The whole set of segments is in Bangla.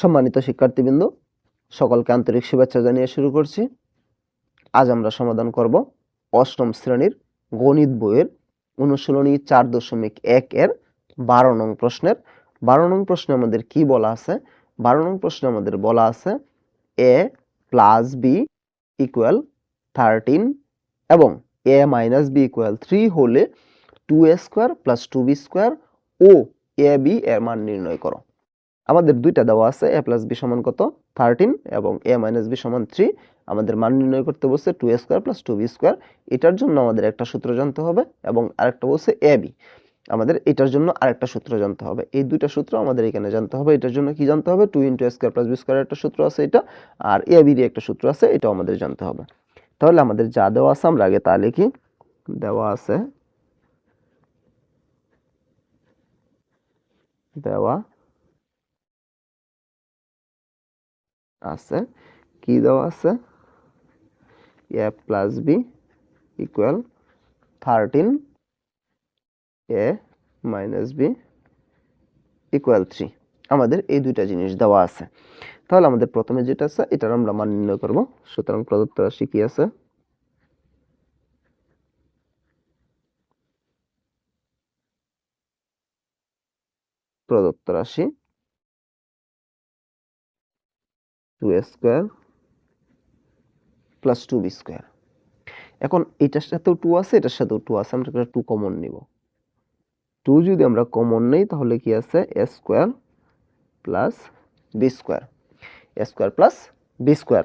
সম্মানিত শিক্ষার্থীবৃন্দ, সকলকে আন্তরিক শুভেচ্ছা জানিয়ে শুরু করছি। আজ আমরা সমাধান করব অষ্টম শ্রেণির গণিত বইয়ের অনুশীলনী চার দশমিক এক এর বারো নং প্রশ্নের। বারো নং প্রশ্নে আমাদের কি বলা আছে? বারো নং প্রশ্নে আমাদের বলা আছে A plus B equal thirteen এবং A minus B equal three হলে two A square plus two B square O A B এর মান নির্ণয় করো। আমাদের দুইটা দেওয়া আছে এ প্লাস বি সমান কত? থার্টিন এবং এ মাইনাস বি সমান থ্রি আমাদের মান নির্ণয় করতে বলছে two A square plus two B square এটার জন্য আমাদের একটা সূত্র জানতে হবে এবং আরেকটা বলছে এ বি আমাদের এটার জন্য আরেকটা সূত্র জানতে হবে। এই দুইটা সূত্র আমাদের এখানে জানতে হবে। এটার জন্য কি জানতে হবে? Two into square plus B square একটা সূত্র আছে এটা। আর এ বির একটা সূত্র আছে, এটাও আমাদের জানতে হবে। তাহলে আমাদের যা দেওয়া আছে আমরা আগে তা লিখি। দেওয়া আছে। দেওয়া আছে। কি দেওয়া আছে? A plus B equal thirteen A minus B equal three আমাদের এই দুইটা জিনিস দেওয়া আছে। তাহলে আমাদের প্রথমে যেটা আছে, এটার আমরা মান নির্ণয় করব। সুতরাং প্রদত্ত রাশি কি আছে? প্রদত্ত রাশি two square plus two B square এখন এটার সাথেও টু আছে, এটার সাথেও টু আছে, আমরা একটা টু কমন নিব। টু যদি আমরা কমন নেই, তাহলে কি আছে? A square plus B square A square plus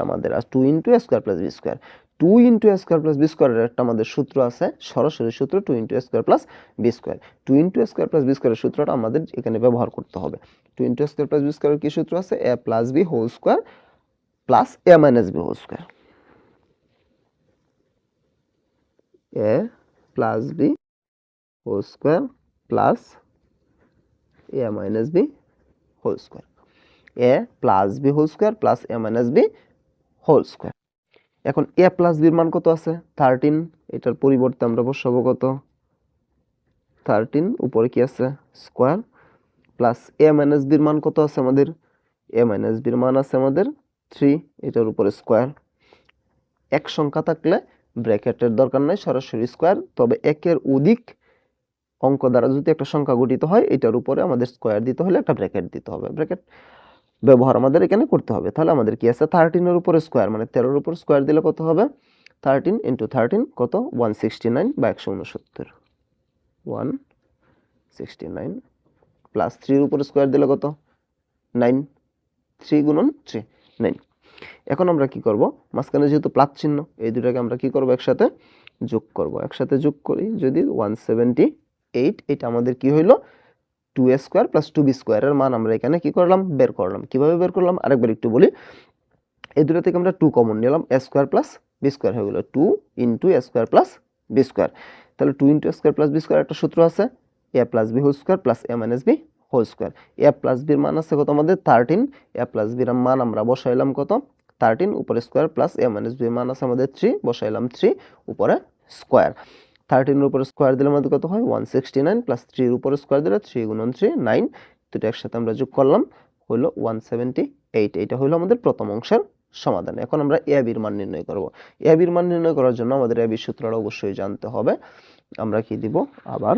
আমাদের into A square plus B square two into A square plus স্কোয়ারের একটা আমাদের সূত্র আছে, সরাসরি সূত্র two into A square plus B square two into A square plus B স্কোয়ারের সূত্রটা আমাদের এখানে ব্যবহার করতে হবে। Two into A square plus B স্কোয়ারের কি সূত্র আছে? A plus B whole square plus A minus B whole square. A plus B whole square plus A minus B whole square. A plus B whole square plus A minus B whole square. এখন এ প্লাস বির মান কত আছে? থার্টিন, এটার পরিবর্তে আমরা বসাবো কত? থার্টিন, উপরে কি আছে? স্কোয়ার। প্লাস এ মাইনাস বির মান কত আছে আমাদের? এ মাইনাস বির মান আছে আমাদের থ্রি, এটার উপরে স্কোয়ার। এক সংখ্যা থাকলে ব্র্যাকেটের দরকার নাই, সরাসরি স্কোয়ার। তবে একের অধিক অঙ্ক দ্বারা যদি একটা সংখ্যা গঠিত হয়, এটার উপরে আমাদের স্কোয়ার দিতে হলে একটা ব্র্যাকেট দিতে হবে। ব্র্যাকেট ব্যবহার আমাদের এখানে করতে হবে। তাহলে আমাদের কি আছে? থার্টিনের উপরে স্কোয়ার মানে তেরোর উপর স্কোয়ার দিলে কত হবে? থার্টিন ইন্টু থার্টিন কত? ওয়ান সিক্সটি নাইন বা একশো উনসত্তর। ওয়ান সিক্সটি নাইন প্লাস থ্রির উপরে স্কোয়ার দিলে কত? নাইন থ্রি গুণন থ্রি নাইন এখন আমরা কি করব? মাঝখানে যেহেতু প্লাস চিহ্ন, এই দুটাকে আমরা কি করব? একসাথে যোগ করব। একসাথে যোগ করি যদি ওয়ান সেভেন্টি এইট এটা আমাদের কি হইল? Two a square plus two b স্কোয়ারের মান আমরা এখানে কি করলাম? বের করলাম। কীভাবে বের করলাম? আরেকবার একটু বলি। এই দুটো থেকে আমরা টু কমন নিলাম। A square plus b square হয়ে গেলো two into a square plus b square তাহলে two into square plus b square একটা সূত্র আছে। A plus b whole square plus a minus b whole square a plus বির মান আছে কত আমাদের? থার্টিন এ প্লাস বির মান আমরা বসাইলাম কত? থার্টিন উপরে স্কোয়ার প্লাস এ মাইনাস বির মান আছে আমাদের থ্রি বসাইলাম থ্রি উপরে স্কোয়ার। থার্টিনের উপরে স্কোয়ার দিলে আমাদের কত হয়? ওয়ান সিক্সটি নাইন প্লাস থ্রির উপরে স্কোয়ার দিলে থ্রি গুণন থ্রি নাইন দুটো একসাথে আমরা যোগ করলাম হলো ওয়ান সেভেন্টি এইট এইটা হলো আমাদের প্রথম অংশের সমাধান। এখন আমরা এ বির মান নির্ণয় করব। এ বির মান নির্ণয় করার জন্য আমাদের এ বির সূত্রটা অবশ্যই জানতে হবে। আমরা কি দিব? আবার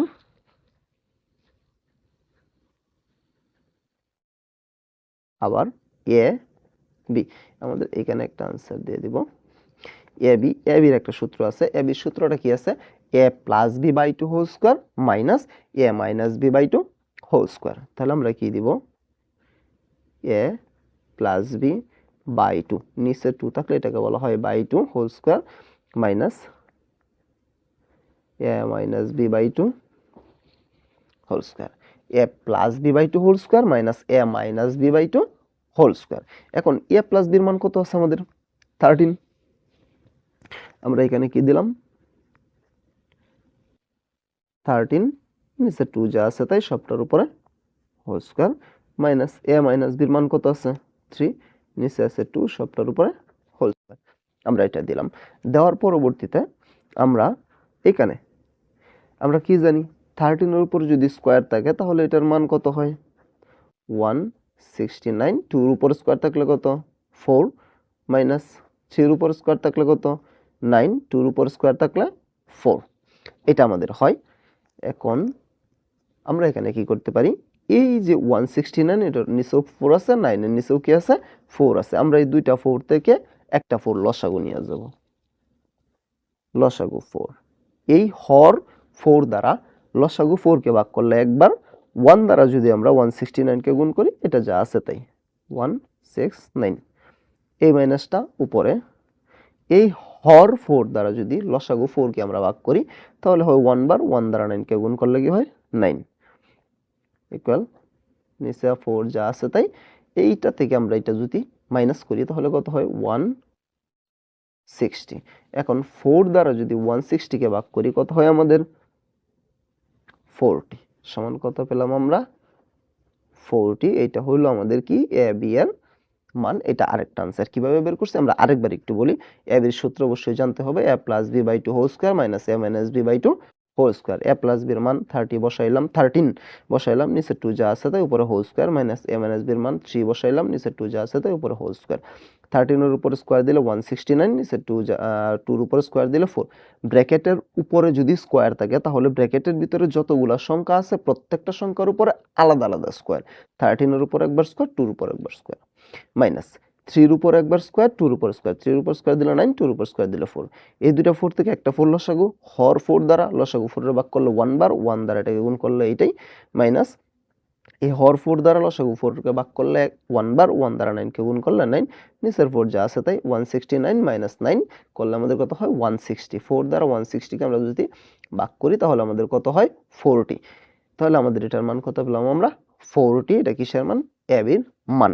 আবার এ, বি। আমাদের এখানে একটা আনসার দিয়ে দিব। এ, বি। এ, বির একটা সূত্র আছে। এ, বির সূত্রটা কি আছে? A plus b by two whole square minus a minus b by two whole square তাহলে আমরা কি দিব? A plus b by two নিচে টু থাকলে এটাকে বলা হয় by two whole square minus a minus b by two whole square a plus b by two whole square minus a minus b by two whole square এখন এ প্লাস বির মান কত আছে আমাদের? থার্টিন আমরা এখানে কি দিলাম? থার্টিন নিচে টু যা আছে তাই সবটার উপরে whole square minus a minus বির মান কত আছে? থ্রি নিচে আছে টু সবটার উপরে হোল স্কোয়ার আমরা এটা দিলাম। দেওয়ার পরবর্তীতে আমরা এখানে আমরা কি জানি? থার্টিনের উপর যদি স্কোয়ার থাকে, তাহলে এটার মান কত হয়? ওয়ান সিক্সটি নাইন টুর উপর স্কোয়ার থাকলে কত? ফোর মাইনাস থ্রির উপর স্কোয়ার থাকলে কত? নাইন টুর উপর স্কোয়ার থাকলে ফোর এটা আমাদের হয়। এখন আমরা এখানে কি করতে পারি? এই যে ওয়ান সিক্সটি নাইন এটার নিচেও ফোর আছে নাইনের নিচেও কি আছে? ফোর আছে। আমরা এই দুইটা ফোর থেকে একটা ফোর লসাগু নিয়ে যাব। লসাগু ফোর এই হর ফোর দ্বারা লসাগু ফোরকে ভাগ করলে একবার ওয়ান দ্বারা যদি আমরা ওয়ান সিক্সটি নাইনকে গুণ করি, এটা যা আছে তাই। One six nine. এই মাইনাসটা উপরে। এই হর ফোর দ্বারা যদি লসাগু ফোরকে আমরা ভাগ করি, তাহলে হয় ওয়ান বার ওয়ান দ্বারা নাইনকে গুণ করলে কি হয়? নাইন। ইকুয়াল নিচে ফোর যা আছে তাই, এইটা থেকে আমরা এটা যদি মাইনাস করি, তাহলে কত হয়? One sixty. এখন ফোর দ্বারা যদি ওয়ান সিক্সটিকে ভাগ করি, কত হয় আমাদের? ফোরটি। সমান কত পেলাম আমরা? ফোরটি এটা হলো আমাদের কি? এ বি এর মান। এটা আরেকটা আনসার কীভাবে বের করছি? আমরা আরেকবার একটু বলি। এ বির সূত্র অবশ্যই জানতে হবে। A plus b by two whole square minus a minus b by two whole square a plus বির মান থার্টি বসাইলাম থার্টিন বসাইলাম, নিচে টু যা আছে তাই উপরে whole square minus a minus বির মান থ্রি বসাইলাম, নিচে টু যা আছে তাই উপরে হোল স্কোয়ার থার্টিনের উপরে স্কোয়ার দিলে ওয়ান সিক্সটি নাইন নিচে টু টুর উপরে স্কোয়ার দিলে ফোর ব্র্যাকেটের উপরে যদি স্কোয়ার থাকে, তাহলে ব্র্যাকেটের ভিতরে যতগুলা সংখ্যা আছে, প্রত্যেকটা সংখ্যার উপরে আলাদা আলাদা স্কোয়ার থার্টিনের উপর একবার স্কোয়ার টুর উপর একবার স্কোয়ার মাইনাস থ্রির উপর একবার স্কোয়ার টুর উপর স্কোয়ার থ্রির উপর স্কোয়ার দিলে নাইন টুর উপর স্কোয়ার দিলে ফোর এই দুইটা ফোর থেকে একটা ফোর লসাগু, হর ফোর দ্বারা লসাগু ফোরের ভাগ করলে ওয়ান বার ওয়ান দ্বারা এটাকে গুণ করলে এইটাই মাইনাস এই হর ফোর দ্বারা লসাগু ফোরকে ভাগ করলে ওয়ান বার ওয়ান দ্বারা নাইনকে গুণ করলে নাইন নিচের ফোর যা আছে তাই one sixty nine minus nine করলে আমাদের কত হয়? ওয়ান সিক্সটি ফোর দ্বারা ওয়ান সিক্সটিকে আমরা যদি ভাগ করি তাহলে আমাদের কত হয়? ফোরটি তাহলে আমাদের এটার মান কত পেলাম আমরা? ফোরটি এটা কিসের মান? অ্যাবির মান।